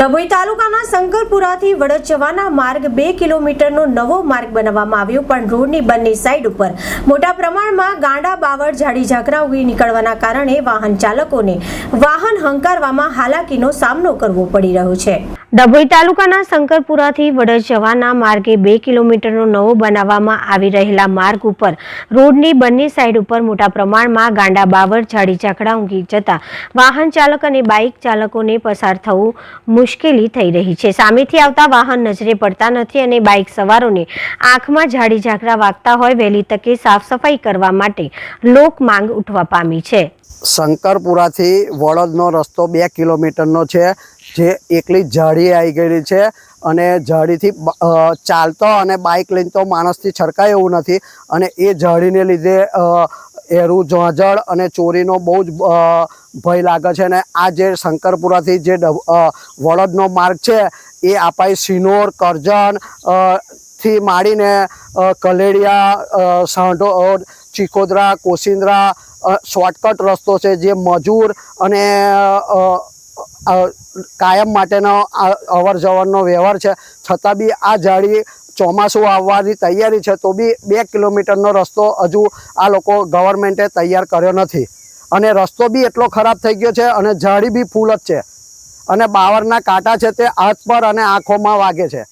ડભોઈ તાલુકાના શંકરપુરાથી વડદ જવાના માર્ગ બે કિલોમીટરનો નવો માર્ગ બનાવવામાં આવ્યો, પણ રોડની બંને સાઈડ ઉપર મોટા પ્રમાણમાં ગાંડા, બાવળ, ઝાડી ઝાકરા ઉગી નીકળવાના કારણે વાહન ચાલકોને વાહન હંકારવામાં હાલાકીનો સામનો કરવો પડી રહ્યો છે. ડભોઈ તાલુકાના શંકરપુરાથી વડદ જવાના માર્ગે બે કિલોમીટરનો નવો બનાવવામાં આવી રહેલા માર્ગ ઉપર રોડની બંને સાઈડ ઉપર મોટા પ્રમાણમાં ગાંડા બાવર ઝાડી ઝાકડા ઊંઘી જતા વાહન ચાલક અને બાઇક ચાલકોને પસાર થવું મુશ્કેલી થઈ રહી છે. સામેથી આવતા વાહન નજરે પડતા નથી અને બાઇક સવારોને આંખમાં ઝાડી ઝાકડા વાગતા હોય, વહેલી તકે સાફ સફાઈ કરવા માટે લોક માંગ ઉઠવા પામી છે. શંકરપુરાથી વડદનો રસ્તો બે કિલોમીટરનો છે, જે એકલી જાળી આવી ગયેલી છે અને જાળીથી ચાલતો અને બાઇક લઈને તો માણસથી છરકાય એવું નથી અને એ જાળીને લીધે એરું ઝાંઝળ અને ચોરીનો બહુ જ ભય લાગે છે અને આ જે શંકરપુરાથી જે વડદનો માર્ગ છે, એ આપાય સિનોર, કરજણથી માંડીને કલેડિયા સાંઢો અ, ચિકોદરા કોસિંદ્રા શોર્ટકટ રસ્તો છે જે મજૂર અને કાયમ માટેનો અવર જવરનો વ્યવહાર છે. છતાં બી આ જાળી ચોમાસું આવવાની તૈયારી છે તો બી બે કિલોમીટરનો રસ્તો હજુ આ લોકો ગવર્મેન્ટે તૈયાર કર્યો નથી. અને રસ્તો બી એટલો ખરાબ થઈ ગયો છે અને જાળી બી ફૂલ જ છે. અને બાવરના કાંટા છે તે હાથ પર અને આંખોમાં વાગે છે.